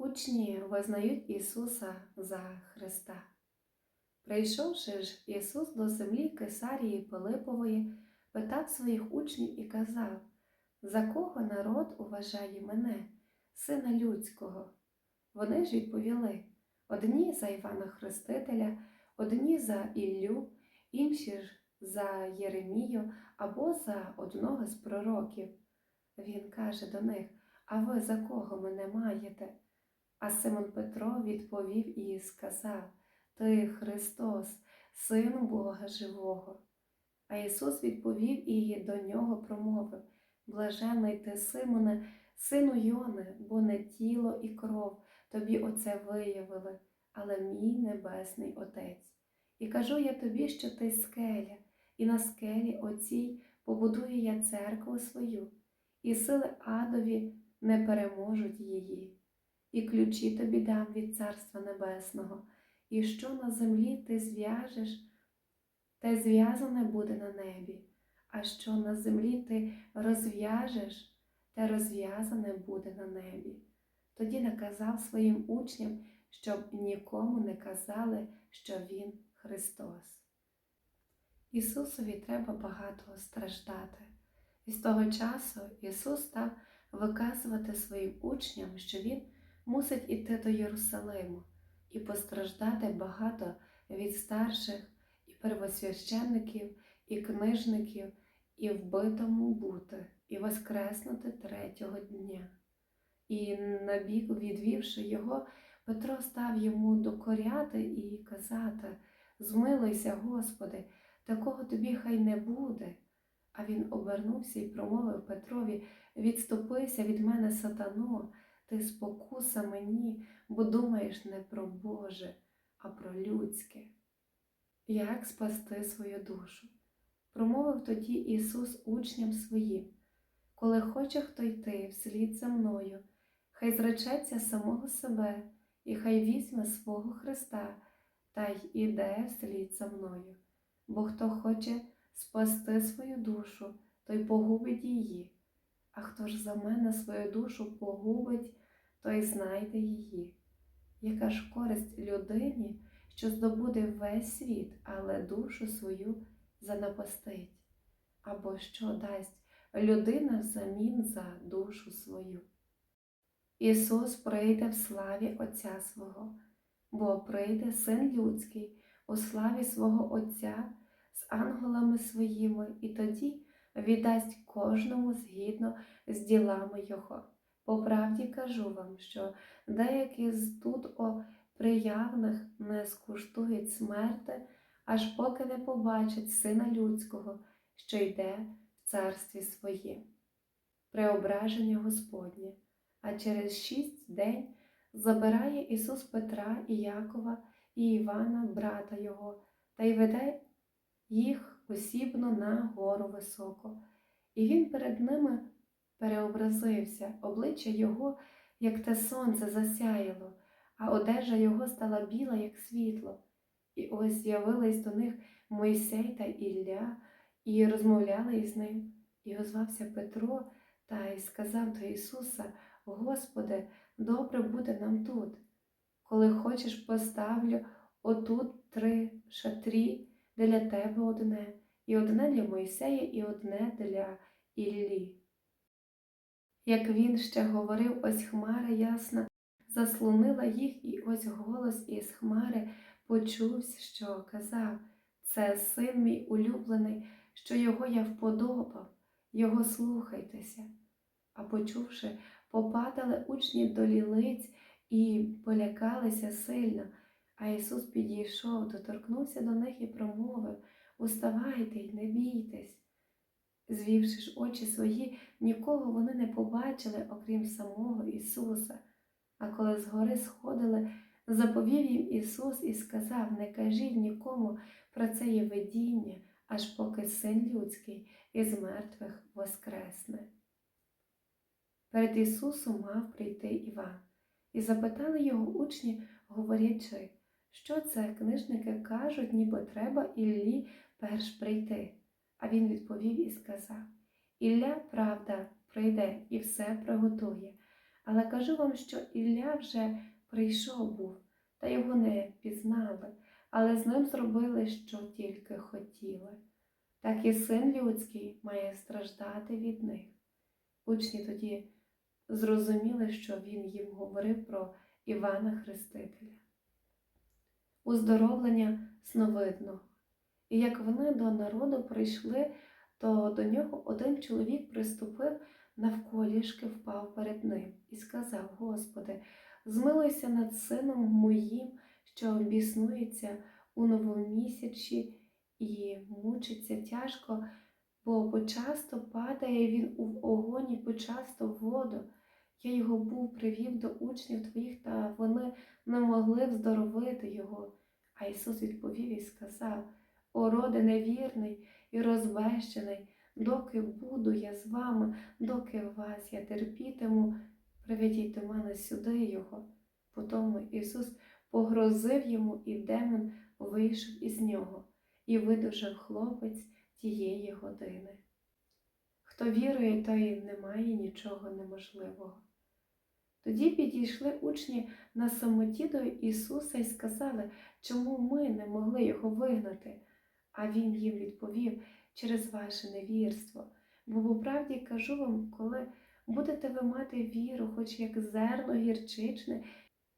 учні визнають Ісуса за Христа. Прийшовши ж Ісус до землі Кесарії Пилипової, питав своїх учнів і казав, за кого народ уважає мене, сина людського? Вони ж відповіли одні за Івана Хрестителя, одні за Іллю, інші ж за Єремію або за одного з пророків. Він каже до них: А ви за кого мене маєте? А Симон Петро відповів і сказав: Ти Христос, Син Бога Живого. А Ісус відповів і до нього промовив: Блажений ти, Симоне, сину Йони, бо не тіло і кров тобі оце виявили, але мій небесний Отець. І кажу я тобі, що ти скеля, і на скелі оцій побудую я церкву свою, і сили адові не переможуть її. І ключі тобі дам від Царства Небесного, і що на землі ти зв'яжеш, те зв'язане буде на небі, а що на землі ти розв'яжеш, те розв'язане буде на небі. Тоді наказав своїм учням, щоб нікому не казали, що Він Христос. Ісусові треба багато страждати. І з того часу Ісус став виказувати своїм учням, що Він мусить іти до Єрусалиму і постраждати багато від старших і первосвященників, і книжників, і вбитому бути, і воскреснути третього дня. І набіг, відвівши його, Петро став йому докоряти і казати Змилуйся, Господи, такого тобі хай не буде. А він обернувся і промовив Петрові Відступися від мене, сатано, ти спокуса мені, бо думаєш не про Боже, а про людське. Як спасти свою душу? Промовив тоді Ісус учням своїм, коли хоче хто йти вслід за мною, хай зречеться самого себе, і хай візьме свого Христа та й іде вслід за мною. Бо хто хоче спасти свою душу, той погубить її, а хто ж за мене свою душу погубить, той знайде її. Яка ж користь людині, що здобуде весь світ, але душу свою занапастить? Або що дасть людина взамін за душу свою? Ісус прийде в славі Отця свого, бо прийде Син Людський у славі свого Отця з ангелами своїми, і тоді віддасть кожному згідно з ділами Його. По правді кажу вам, що деякі з тут о приявних не скуштують смерти, аж поки не побачать Сина Людського, що йде в царстві своє. Преображення Господнє, а через шість день забирає Ісус Петра і Якова і Івана, брата Його, та й веде їх осібно на гору високо, і Він перед ними переобразився, обличчя Його, як те сонце, засяяло, а одежа Його стала біла, як світло. І ось з'явились до них Мойсей та Ілля, і розмовляли із ним. І озвався Петро та й сказав до Ісуса: Господи, добре буде нам тут. Коли хочеш, поставлю отут три шатрі для тебе одне, і одне для Мойсея, і одне для Іллі. Як він ще говорив, ось хмара ясна заслонила їх, і ось голос із хмари почувся, що казав це син мій улюблений, що його я вподобав, його слухайтеся. А почувши, попадали учні до лілиць і полякалися сильно. А Ісус підійшов, доторкнувся до них і промовив Уставайте й не бійтесь. Звівши ж очі свої, нікого вони не побачили, окрім самого Ісуса. А коли згори сходили, заповів їм Ісус і сказав Не кажіть нікому про це є видіння, аж поки син людський із мертвих воскресне. Перед Ісусом мав прийти Іван, і запитали його учні, говорячи, що це книжники кажуть, ніби треба Іллі перш прийти. А він відповів і сказав Ілля, правда, прийде і все приготує, Але кажу вам, що Ілля вже прийшов був, та його не пізнали, але з ним зробили, що тільки хотіли. Так і син людський має страждати від них. Учні тоді зрозуміли, що він їм говорив про Івана Хрестителя. Уздоровлення сновидного. І як вони до народу прийшли, то до нього один чоловік приступив навколішки, впав перед ним і сказав: Господи, змилуйся над сином моїм, що біснується у новомісячі і мучиться тяжко, бо почасто падає він у огонь і почасто в воду. Я його був привів до учнів твоїх, та вони не могли вздоровити його. А Ісус відповів і сказав: О, роде невірний і розбещений, доки буду я з вами, доки вас я терпітиму, приведіть до мене сюди його. Потому Ісус погрозив йому, і демон вийшов із нього, і видужав хлопець тієї години. Хто вірує, той не має нічого неможливого. Тоді підійшли учні на самоті до Ісуса і сказали, чому ми не могли його вигнати. А Він їм відповів через ваше невірство. Бо по правді кажу вам, коли будете ви мати віру, хоч як зерно гірчичне,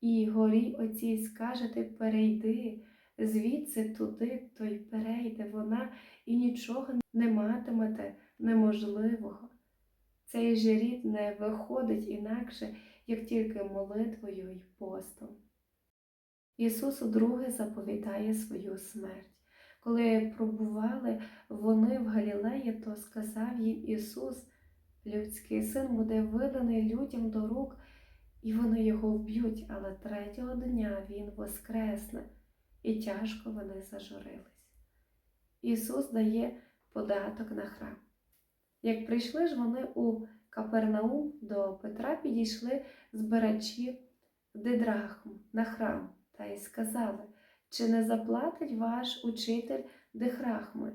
і горі оцій скажете перейди, звідси туди, то й перейде вона, і нічого не матимете неможливого. Цей же рід не виходить інакше, як тільки молитвою й постом. Ісус удруге заповідає свою смерть. Коли пробували вони в Галілеї, то сказав їм Ісус, людський син буде виданий людям до рук, і вони його вб'ють, але третього дня Він воскресне, і тяжко вони зажурились. Ісус дає податок на храм. Як прийшли ж вони у Капернаум до Петра, підійшли збирачі дидрахм на храм та й сказали, чи не заплатить ваш учитель дихрахми?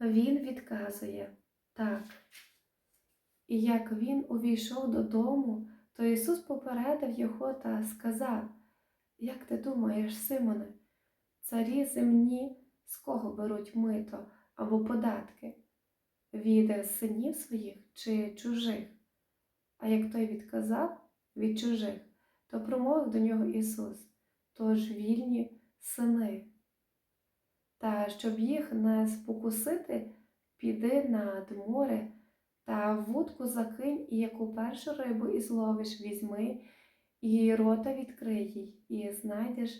Він відказує так. І як він увійшов додому, то Ісус попередив його та сказав: Як ти думаєш, Симоне, царі земні з кого беруть мито або податки? Від синів своїх чи чужих? А як той відказав від чужих, то промовив до нього Ісус, тож вільні сини. Та щоб їх не спокусити, піди над море та вудку закинь, і яку першу рибу і зловиш, візьми, і рота відкрий їй, і знайдеш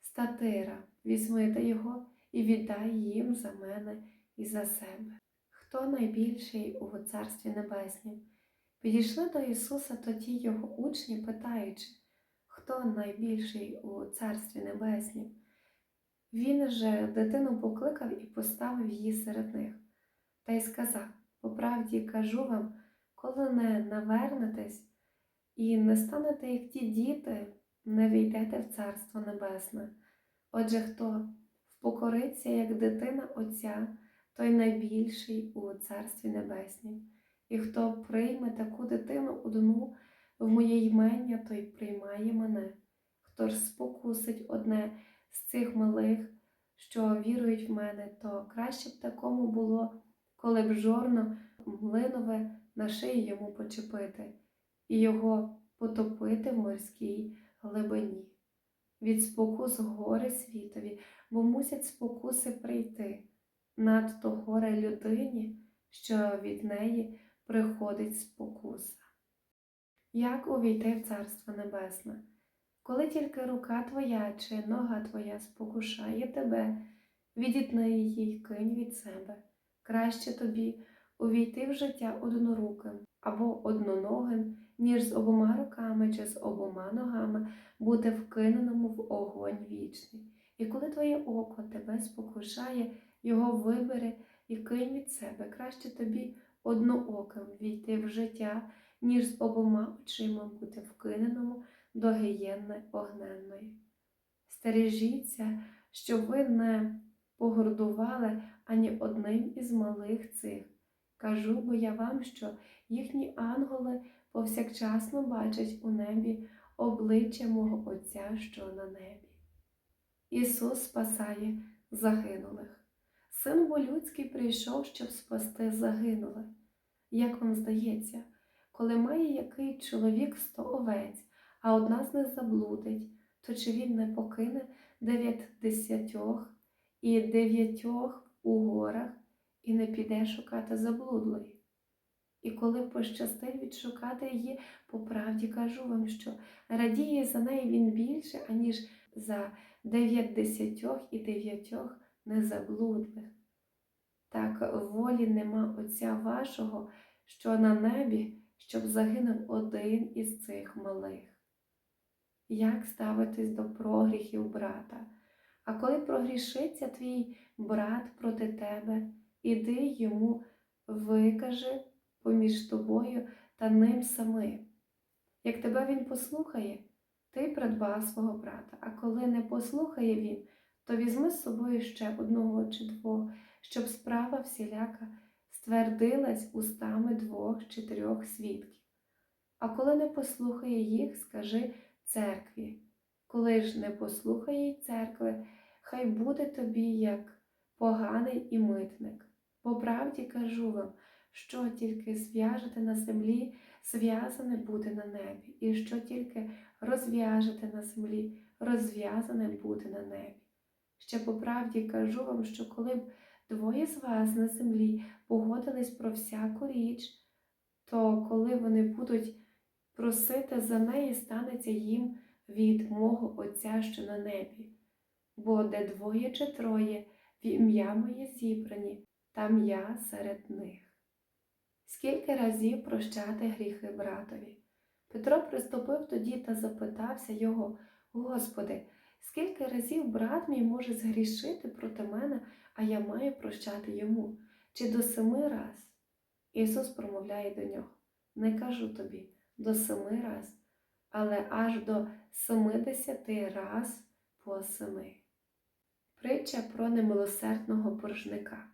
статира, візьми ти його і віддай їм за мене і за себе. Хто найбільший у Царстві Небеснім? Підійшли до Ісуса тоді його учні, питаючи, хто найбільший у Царстві Небеснім? Він же дитину покликав і поставив її серед них, та й сказав: по правді кажу вам, коли не навернетесь і не станете, як ті діти, не війдете в Царство Небесне. Отже, хто впокориться, як дитина Отця, той найбільший у Царстві Небеснім. І хто прийме таку дитину одну в моє ймення, той приймає мене. Хто ж спокусить одне з цих малих, що вірують в мене, то краще б такому було, коли б жорно млинове на шиї йому почепити і його потопити в морській глибині. Від спокус горе світові, бо мусять спокуси прийти. Надто горе людині, що від неї приходить спокуса. Як увійти в Царство Небесне? Коли тільки рука твоя чи нога твоя спокушає тебе, відітни її й кинь від себе. Краще тобі увійти в життя одноруким або одноногим, ніж з обома руками чи з обома ногами бути вкиненому в огонь вічний. І коли твоє око тебе спокушає, його вибери і кинь від себе. Краще тобі однооким війти в життя, ніж з обома очима бути вкиненому до гієнни огненної. Стережіться, щоб ви не погордували ані одним із малих цих. Кажу, бо я вам, що їхні ангели повсякчасно бачить у небі обличчя мого Отця, що на небі. Ісус спасає загинулих. Син бо людський прийшов, щоб спасти загинулих. Як вам здається, коли має який чоловік сто овець, а одна з них заблудить, то чи він не покине дев'ятдесятьох і дев'ятьох у горах і не піде шукати заблудлої? І коли пощастить відшукати її, по правді кажу вам, що радіє за неї він більше, аніж за дев'ятдесятьох і дев'ятьох незаблудлих. Так волі нема Отця вашого, що на небі, щоб загинув один із цих малих. Як ставитись до прогріхів брата? А коли прогрішиться твій брат проти тебе, іди йому викажи поміж тобою та ним самим. Як тебе він послухає, ти придбав свого брата, а коли не послухає він, то візьми з собою ще одного чи двох, щоб справа всіляка ствердилась устами двох чи трьох свідків. А коли не послухає їх, скажи церкві. Коли ж не послухає й церкви, хай буде тобі як поганий і митник. По правді кажу вам, що тільки зв'яжете на землі, зв'язане буде на небі, і що тільки розв'яжете на землі, розв'язане буде на небі. Ще по правді кажу вам, що коли б двоє з вас на землі погодились про всяку річ, то коли вони будуть просити за неї, станеться їм від мого Отця, що на небі. Бо де двоє чи троє в ім'я моє зібрані, там я серед них. Скільки разів прощати гріхи братові? Петро приступив тоді та запитався його, Господи, скільки разів брат мій може згрішити проти мене, а я маю прощати йому, чи до семи раз? Ісус промовляє до нього, не кажу тобі до семи раз, але аж до семидесяти раз по семи. Притча про немилосердного боржника.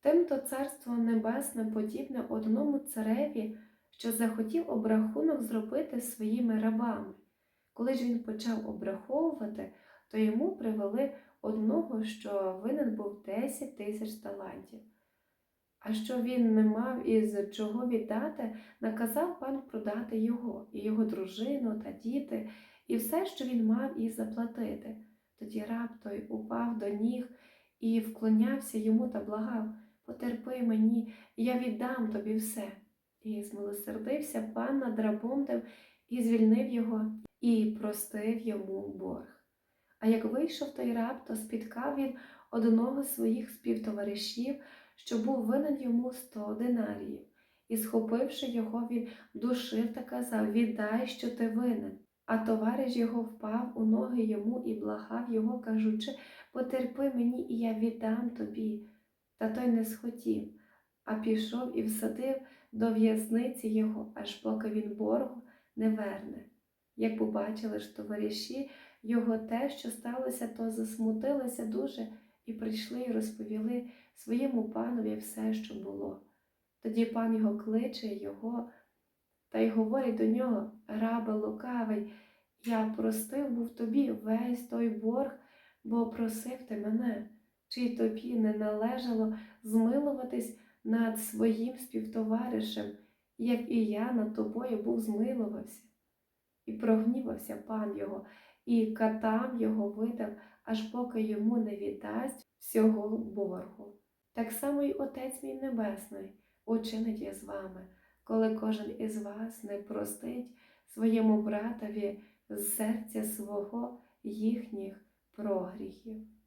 Тимто царство небесне подібне одному цареві, що захотів обрахунок зробити своїми рабами. Коли ж він почав обраховувати, то йому привели одного, що винен був 10 тисяч талантів. А що він не мав із чого віддати, наказав пан продати його, і його дружину та діти, і все, що він мав, і заплатити. Тоді раб той упав до ніг і вклонявся йому та благав Потерпи мені, я віддам тобі все. І змилосердився пан над рабом тим і звільнив його, і простив йому борг. А як вийшов той раб, то спіткав він одного з своїх співтоваришів, що був винен йому сто динаріїв, і, схопивши його, він душив та казав Віддай, що ти винен. А товариш його впав у ноги йому і благав його, кажучи Потерпи мені, і я віддам тобі. Та той не схотів, а пішов і всадив до в'язниці його, аж поки він боргу не верне. Як побачили ж товариші його те, що сталося, то засмутилися дуже і прийшли і розповіли своєму панові все, що було. Тоді пан його кличе його та й говорить до нього, рабе лукавий, я простив був тобі весь той борг, бо просив ти мене чи тобі не належало змилуватись над своїм співтоваришем, як і я над тобою був змилувався. І прогнівався пан його, і катам його видав, аж поки йому не віддасть всього боргу. Так само й Отець мій Небесний учинить я з вами, коли кожен із вас не простить своєму братові з серця свого їхніх прогріхів.